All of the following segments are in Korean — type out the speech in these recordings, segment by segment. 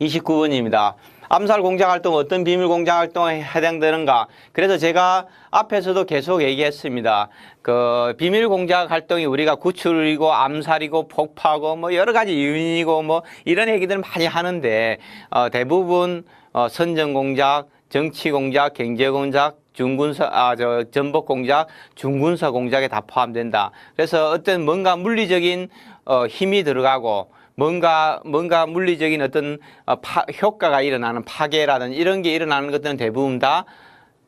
29번입니다. 암살 공작 활동 어떤 비밀 공작 활동에 해당되는가? 그래서 제가 앞에서도 계속 얘기했습니다. 그 비밀 공작 활동이 우리가 구출이고 암살이고 폭파고 뭐 여러 가지 유인이고 뭐 이런 얘기들 많이 하는데 어, 대부분 어, 선전 공작, 정치 공작, 경제 공작, 중군사 아 저 전복 공작, 중군사 공작에 다 포함된다. 그래서 어떤 뭔가 물리적인 어, 힘이 들어가고 뭔가 뭔가 물리적인 어떤 어, 파, 효과가 일어나는 파괴라든 이런 게 일어나는 것들은 대부분 다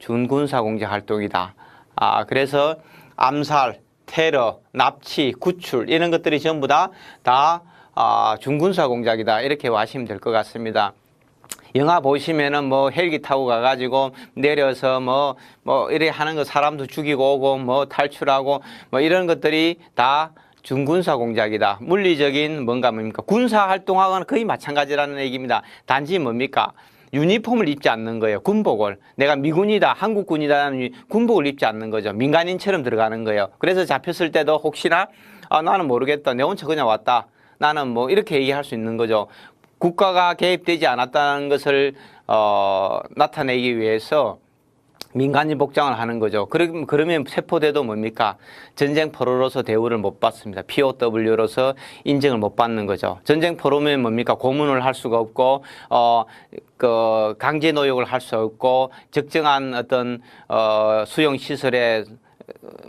준군사 공작 활동이다. 아 그래서 암살, 테러, 납치, 구출 이런 것들이 전부 다다 아, 중군사 공작이다 이렇게 보시면 될 것 같습니다. 영화 보시면은 뭐 헬기 타고 가가지고 내려서 뭐, 뭐 이래 하는 거 사람도 죽이고 오고 뭐 탈출하고 뭐 이런 것들이 다 중군사 공작이다. 물리적인 뭔가 뭡니까? 군사 활동하고는 거의 마찬가지라는 얘기입니다. 단지 뭡니까? 유니폼을 입지 않는 거예요. 군복을. 내가 미군이다, 한국군이다 는 군복을 입지 않는 거죠. 민간인처럼 들어가는 거예요. 그래서 잡혔을 때도 혹시나 아, 나는 모르겠다. 내 혼자 그냥 왔다. 나는 뭐 이렇게 얘기할 수 있는 거죠. 국가가 개입되지 않았다는 것을 어, 나타내기 위해서 민간인 복장을 하는 거죠. 그러- 그러면 세포대도 뭡니까? 전쟁 포로로서 대우를 못 받습니다. POW로서 인정을 못 받는 거죠. 전쟁 포로면 뭡니까? 고문을 할 수가 없고, 어, 그, 강제 노역을 할 수 없고, 적정한 어떤, 어, 수용시설에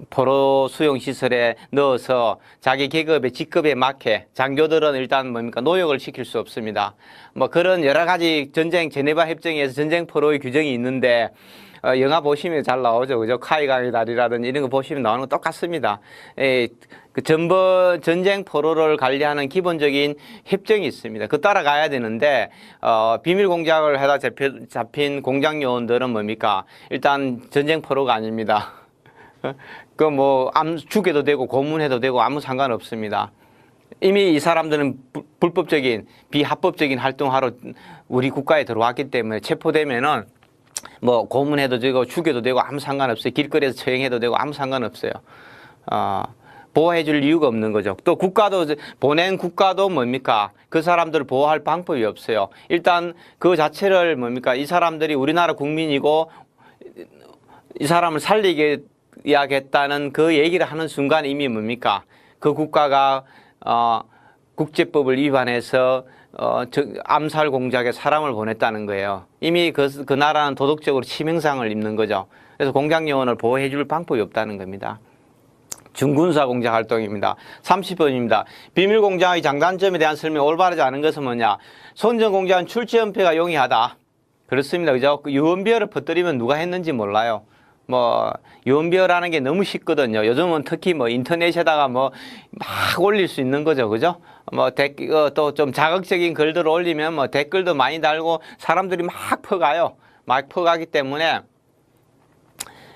포로 수용 시설에 넣어서 자기 계급의 직급에 맞게 장교들은 일단 뭡니까 노역을 시킬 수 없습니다. 뭐 그런 여러 가지 전쟁 제네바 협정에서 전쟁 포로의 규정이 있는데 어, 영화 보시면 잘 나오죠, 그죠? 카이강의 달이라든지 이런 거 보시면 나오는 거 똑같습니다. 에, 그 전번 전쟁 포로를 관리하는 기본적인 협정이 있습니다. 그 따라가야 되는데 어, 비밀 공작을 해다 잡혀, 잡힌 공작 요원들은 뭡니까? 일단 전쟁 포로가 아닙니다. 그뭐암 죽여도 되고 고문해도 되고 아무 상관없습니다. 이미 이 사람들은 불- 불법적인 비합법적인 활동하러 우리 국가에 들어왔기 때문에 체포되면은 뭐 고문해도 되고 죽여도 되고 아무 상관없어요. 길거리에서 처형해도 되고 아무 상관없어요. 어, 보호해 줄 이유가 없는 거죠. 또 국가도 보낸 국가도 뭡니까? 그 사람들을 보호할 방법이 없어요. 일단 그 자체를 뭡니까? 이 사람들이 우리나라 국민이고 이 사람을 살리게 야겠다는 그 얘기를 하는 순간 이미 뭡니까? 그 국가가 어, 국제법을 위반해서 어, 저, 암살 공작에 사람을 보냈다는 거예요. 이미 그, 그 나라는 도덕적으로 치명상을 입는 거죠. 그래서 공작 요원을 보호해 줄 방법이 없다는 겁니다. 중군사 공작 활동입니다. 30번입니다. 비밀 공작의 장단점에 대한 설명 올바르지 않은 것은 뭐냐? 손전 공작은 출처 연패가 용이하다. 그렇습니다. 그죠? 그 유언비어를 퍼뜨리면 누가 했는지 몰라요. 뭐 유언비어라는 게 너무 쉽거든요. 요즘은 특히 뭐 인터넷에다가 뭐 막 올릴 수 있는 거죠. 그죠? 뭐또좀 자극적인 글들을 올리면 뭐 댓글도 많이 달고 사람들이 막 퍼가요. 막 퍼가기 때문에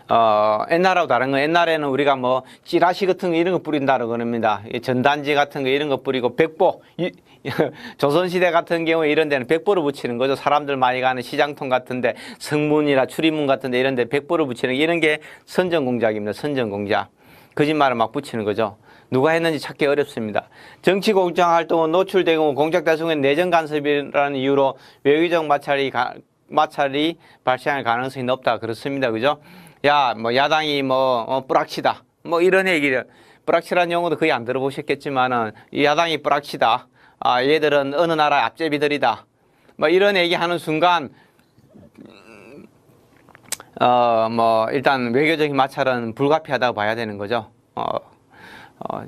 어, 옛날하고 다른 거 옛날에는 우리가 뭐 찌라시 같은 거 이런 거 뿌린다고 그럽니다. 이 전단지 같은 거 이런 거 뿌리고 백보 이, 조선시대 같은 경우에 이런 데는 백보를 붙이는 거죠. 사람들 많이 가는 시장통 같은데 성문이나 출입문 같은데 이런 데 백보를 붙이는 게 이런 게 선전공작입니다. 선전공작. 거짓말을 막 붙이는 거죠. 누가 했는지 찾기 어렵습니다. 정치 공작 활동은 노출되고 공작 달성은 내정 간섭이라는 이유로 외교적 마찰이 가, 마찰이 발생할 가능성이 높다 그렇습니다. 그죠? 야, 뭐 야당이 뭐 어, 뿌락치다. 뭐 이런 얘기를 뿌락치라는 용어도 거의 안 들어보셨겠지만은 이 야당이 뿌락치다. 아, 얘들은 어느 나라 앞제비들이다. 뭐 이런 얘기하는 순간 어, 뭐, 일단 외교적인 마찰은 불가피하다고 봐야 되는 거죠. 어, 어,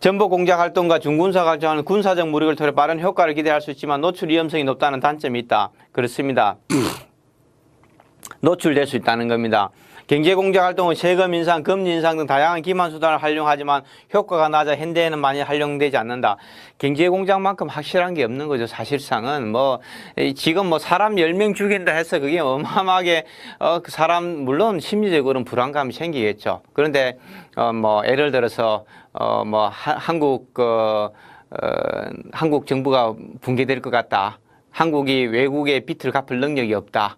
전복 공작 활동과 중군사 활동은 군사적 무력을 통해 빠른 효과를 기대할 수 있지만 노출 위험성이 높다는 단점이 있다. 그렇습니다. 노출될 수 있다는 겁니다. 경제공작 활동은 세금 인상, 금리 인상 등 다양한 기만 수단을 활용하지만 효과가 낮아 현대에는 많이 활용되지 않는다. 경제공작만큼 확실한 게 없는 거죠. 사실상은 뭐 이, 지금 뭐 사람 10명 죽인다 해서 그게 어마어마하게 어, 그 사람 물론 심리적으로는 불안감이 생기겠죠. 그런데 어, 뭐 예를 들어서 어, 뭐 하- 한국 그 어, 한국 정부가 붕괴될 것 같다. 한국이 외국의 빚을 갚을 능력이 없다.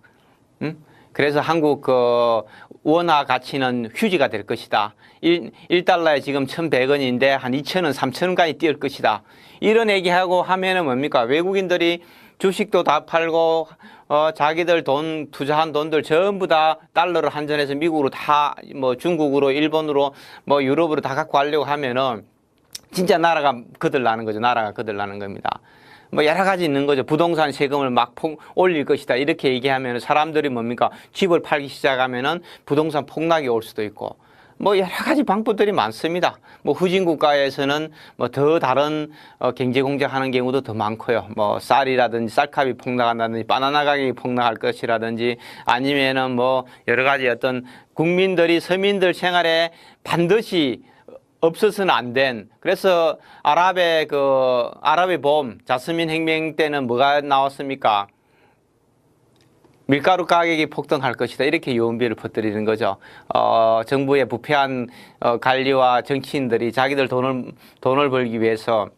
음? 그래서 한국 그 원화 가치는 휴지가 될 것이다. 1, 1달러에 지금 1,100원인데 한 2,000원, 3,000원까지 뛰을 것이다. 이런 얘기하고 하면은 뭡니까? 외국인들이 주식도 다 팔고 어, 자기들 돈 투자한 돈들 전부 다 달러를 환전해서 미국으로 다 뭐 중국으로 일본으로 뭐 유럽으로 다 갖고 가려고 하면은 진짜 나라가 거들나는 거죠. 나라가 거들나는 겁니다. 뭐 여러 가지 있는 거죠. 부동산 세금을 막폭 올릴 것이다. 이렇게 얘기하면 사람들이 뭡니까? 집을 팔기 시작하면은 부동산 폭락이 올 수도 있고 뭐 여러 가지 방법들이 많습니다. 뭐 후진 국가에서는 뭐 더 다른 어, 경제 공작하는 경우도 더 많고요. 뭐 쌀이라든지 쌀값이 폭락한다든지 바나나 가격이 폭락할 것이라든지 아니면은 뭐 여러 가지 어떤 국민들이 서민들 생활에 반드시 없어서는 안 된. 그래서 아랍의 그 아랍의 봄 자스민 혁명 때는 뭐가 나왔습니까? 밀가루 가격이 폭등할 것이다 이렇게 유언비를 퍼뜨리는 거죠. 어, 정부의 부패한 어, 관리와 정치인들이 자기들 돈을 돈을 벌기 위해서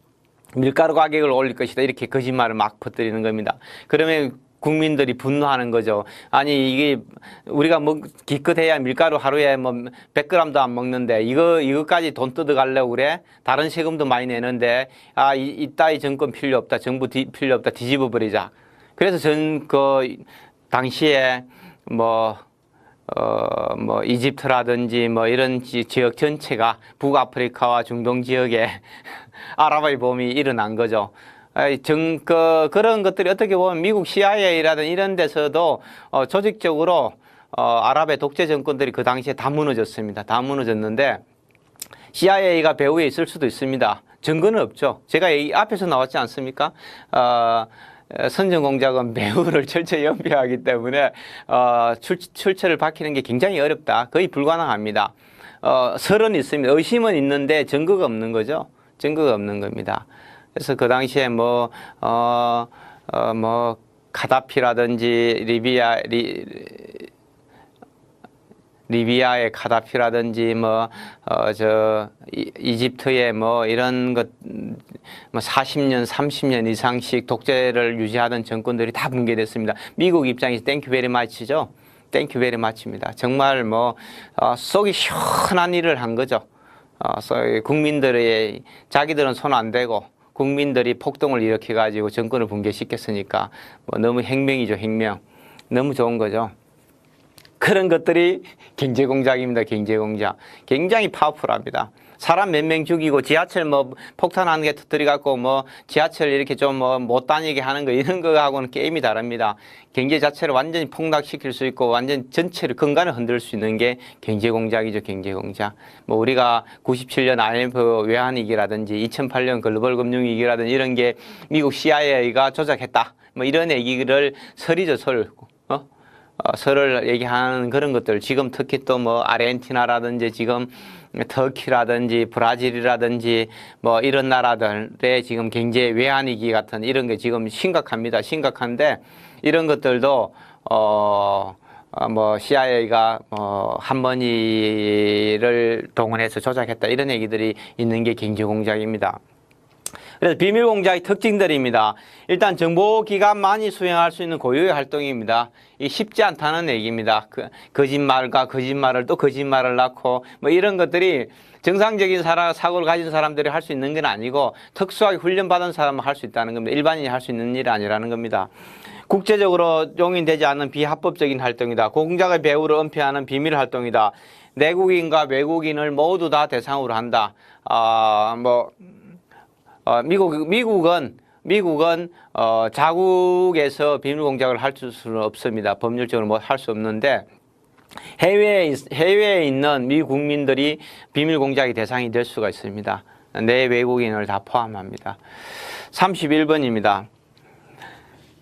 밀가루 가격을 올릴 것이다 이렇게 거짓말을 막 퍼뜨리는 겁니다. 그러면 국민들이 분노하는 거죠. 아니 이게 우리가 뭐 기껏해야 밀가루 하루에 뭐 100g도 안 먹는데 이거 이거까지 돈 뜯어가려고 그래? 다른 세금도 많이 내는데 아 이, 이따위 정권 필요 없다. 정부 디, 필요 없다. 뒤집어 버리자. 그래서 전 그 당시에 뭐 어, 뭐, 이집트라든지 뭐 이런 지, 지역 전체가 북아프리카와 중동 지역에 아랍의 봄이 일어난 거죠. 정, 그, 그런 것들이 어떻게 보면 미국 CIA라든 이런 데서도 어, 조직적으로 어, 아랍의 독재 정권들이 그 당시에 다 무너졌습니다. 다 무너졌는데 CIA가 배후에 있을 수도 있습니다. 증거는 없죠. 제가 이 앞에서 나왔지 않습니까? 어, 선전 공작은 배후를 철저히 연피하기 때문에 어, 출, 출처를 밝히는 게 굉장히 어렵다. 거의 불가능합니다. 어, 설은 있습니다. 의심은 있는데 증거가 없는 거죠. 증거가 없는 겁니다. 그래서 그 당시에 뭐, 어, 어, 뭐, 카다피라든지 리비아, 리, 리비아의 카다피라든지 뭐, 어, 저, 이- 이집트의 뭐 이런 것, 뭐 40년, 30년 이상씩 독재를 유지하던 정권들이 다 붕괴됐습니다. 미국 입장에서 땡큐 베리 마치죠. 땡큐 베리 마치입니다. 정말 뭐, 어, 속이 시원한 일을 한 거죠. 어, 소- 국민들의, 자기들은 손 안 대고, 국민들이 폭동을 일으켜 가지고 정권을 붕괴시켰으니까 뭐 너무 혁명이죠, 혁명. 너무 좋은 거죠. 그런 것들이 경제 공작입니다. 경제 공작. 굉장히 파워풀합니다. 사람 몇 명 죽이고 지하철 뭐 폭탄 한 개 터뜨려 갖고 뭐 지하철 이렇게 좀 뭐 못 다니게 하는 거 이런 거하고는 게임이 다릅니다. 경제 자체를 완전히 폭락시킬 수 있고 완전 전체를 근간을 흔들 수 있는 게 경제 공작이죠. 경제 공작. 뭐 우리가 97년 IMF 외환위기라든지 2008년 글로벌 금융위기라든지 이런 게 미국 CIA가 조작했다. 뭐 이런 얘기를 설이죠. 설. 어? 어, 설을 얘기하는 그런 것들 지금 특히 또 뭐 아르헨티나라든지 지금 터키라든지 브라질이라든지 뭐 이런 나라들의 지금 경제 외환위기 같은 이런 게 지금 심각합니다. 심각한데 이런 것들도 어, 어, 뭐 CIA가 뭐 한머니를 동원해서 조작했다 이런 얘기들이 있는 게 경제 공작입니다. 그래서 비밀 공작의 특징들입니다. 일단 정보기관만이 수행할 수 있는 고유의 활동입니다. 이 쉽지 않다는 얘기입니다. 그, 거짓말과 거짓말을 또 거짓말을 낳고 뭐 이런 것들이 정상적인 사람, 사고를 가진 사람들이 할 수 있는 건 아니고 특수하게 훈련받은 사람은 할수 있다는 겁니다. 일반인이 할 수 있는 일이 아니라는 겁니다. 국제적으로 용인되지 않은 비합법적인 활동이다. 공작의 배후를 은폐하는 비밀 활동이다. 내국인과 외국인을 모두 다 대상으로 한다. 아, 뭐, 어, 미국 미국은 미국은 어, 자국에서 비밀 공작을 할 수는 없습니다. 법률적으로 뭐 할 수 없는데 해외에 있- 해외에 있는 미 국민들이 비밀 공작의 대상이 될 수가 있습니다. 내 외국인을 다 포함합니다. 31번입니다.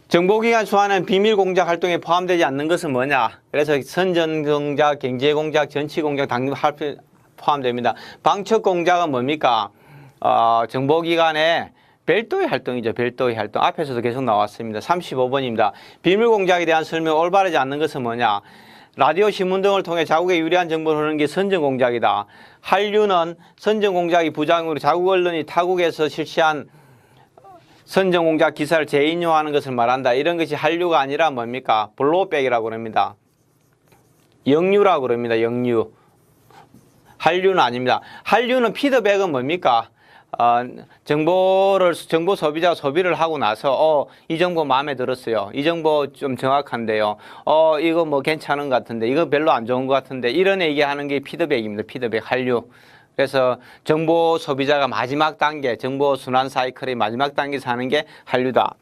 정보기관 수하는 비밀 공작 활동에 포함되지 않는 것은 뭐냐? 그래서 선전 공작, 경제 공작, 정치 공작 당연 할- 포함됩니다. 방첩 공작은 뭡니까? 어, 정보기관의 별도의 활동이죠. 별도의 활동. 앞에서도 계속 나왔습니다. 35번입니다. 비밀 공작에 대한 설명 올바르지 않는 것은 뭐냐? 라디오 신문 등을 통해 자국에 유리한 정보를 흐르는 게 선전 공작이다. 한류는 선전 공작이 부작용으로 자국 언론이 타국에서 실시한 선전 공작 기사를 재인용하는 것을 말한다. 이런 것이 한류가 아니라 뭡니까? 블로백이라고 그럽니다. 영유라고 그럽니다. 영유. 한류는 아닙니다. 한류는 피드백은 뭡니까? 어, 정보를 정보 소비자가 소비를 하고 나서 어, 이 정보 마음에 들었어요. 이 정보 좀 정확한데요. 어, 이거 뭐 괜찮은 것 같은데 이거 별로 안 좋은 것 같은데 이런 얘기하는 게 피드백입니다. 피드백 한류. 그래서 정보 소비자가 마지막 단계, 정보 순환 사이클의 마지막 단계에서 하는 게 한류다.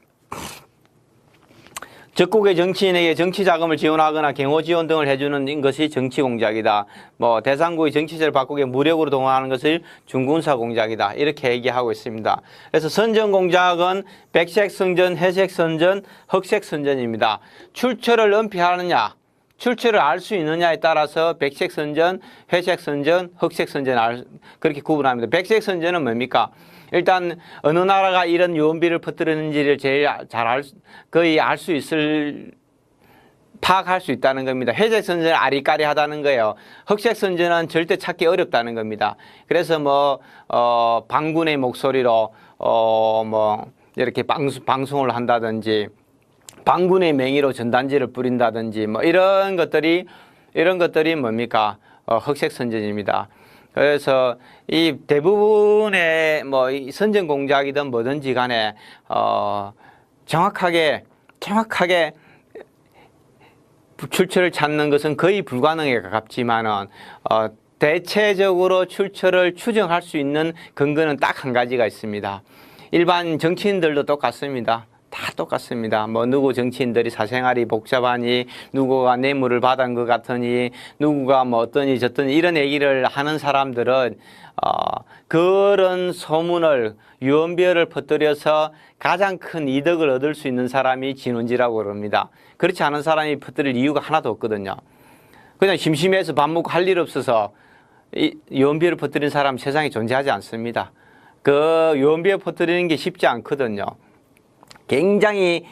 적국의 정치인에게 정치 자금을 지원하거나 경호 지원 등을 해주는 것이 정치 공작이다. 뭐 대상국의 정치제를 바꾸게 무력으로 동원하는 것을 중군사 공작이다. 이렇게 얘기하고 있습니다. 그래서 선전 공작은 백색 선전, 회색 선전, 흑색 선전입니다. 출처를 은폐하느냐, 출처를 알 수 있느냐에 따라서 백색 선전, 회색 선전, 흑색 선전 알, 그렇게 구분합니다. 백색 선전은 뭡니까? 일단 어느 나라가 이런 유언비를 퍼뜨리는지를 제일 잘 알, 거의 알 수 있을 파악할 수 있다는 겁니다. 회색 선전은 아리까리하다는 거예요. 흑색 선전은 절대 찾기 어렵다는 겁니다. 그래서 뭐 어, 방군의 목소리로 어, 뭐 이렇게 방송, 방송을 한다든지 방군의 명의로 전단지를 뿌린다든지 뭐 이런 것들이 이런 것들이 뭡니까 어, 흑색 선전입니다. 그래서 이 대부분의 뭐이 선전 공작이든 뭐든지 간에 어, 정확하게 정확하게 출처를 찾는 것은 거의 불가능에 가깝지만은 어, 대체적으로 출처를 추정할 수 있는 근거는 딱 한 가지가 있습니다. 일반 정치인들도 똑같습니다. 다 똑같습니다. 뭐 누구 정치인들이 사생활이 복잡하니 누구가 뇌물을 받은 것 같으니 누구가 뭐 어떠니 저떠니 이런 얘기를 하는 사람들은 어, 그런 소문을 유언비어를 퍼뜨려서 가장 큰 이득을 얻을 수 있는 사람이 진원지라고 그럽니다. 그렇지 않은 사람이 퍼뜨릴 이유가 하나도 없거든요. 그냥 심심해서 밥 먹고 할 일 없어서 이 유언비어를 퍼뜨리는 사람 세상에 존재하지 않습니다. 그 유언비어 퍼뜨리는 게 쉽지 않거든요. 굉장히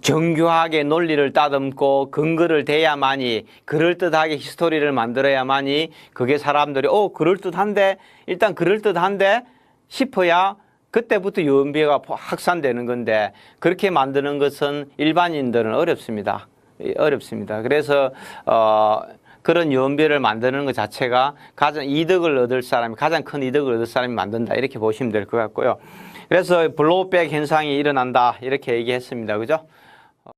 정교하게 논리를 따듬고 근거를 대야만이 그럴듯하게 히스토리를 만들어야만이 그게 사람들이 어 그럴듯한데 일단 그럴듯한데 싶어야 그때부터 유언비어가 확산되는 건데 그렇게 만드는 것은 일반인들은 어렵습니다. 예, 어렵습니다. 그래서 어 그런 유언비어를 만드는 것 자체가 가장 이득을 얻을 사람이 가장 큰 이득을 얻을 사람이 만든다 이렇게 보시면 될 것 같고요. 그래서 블로우백 현상이 일어난다 이렇게 얘기했습니다. 그죠?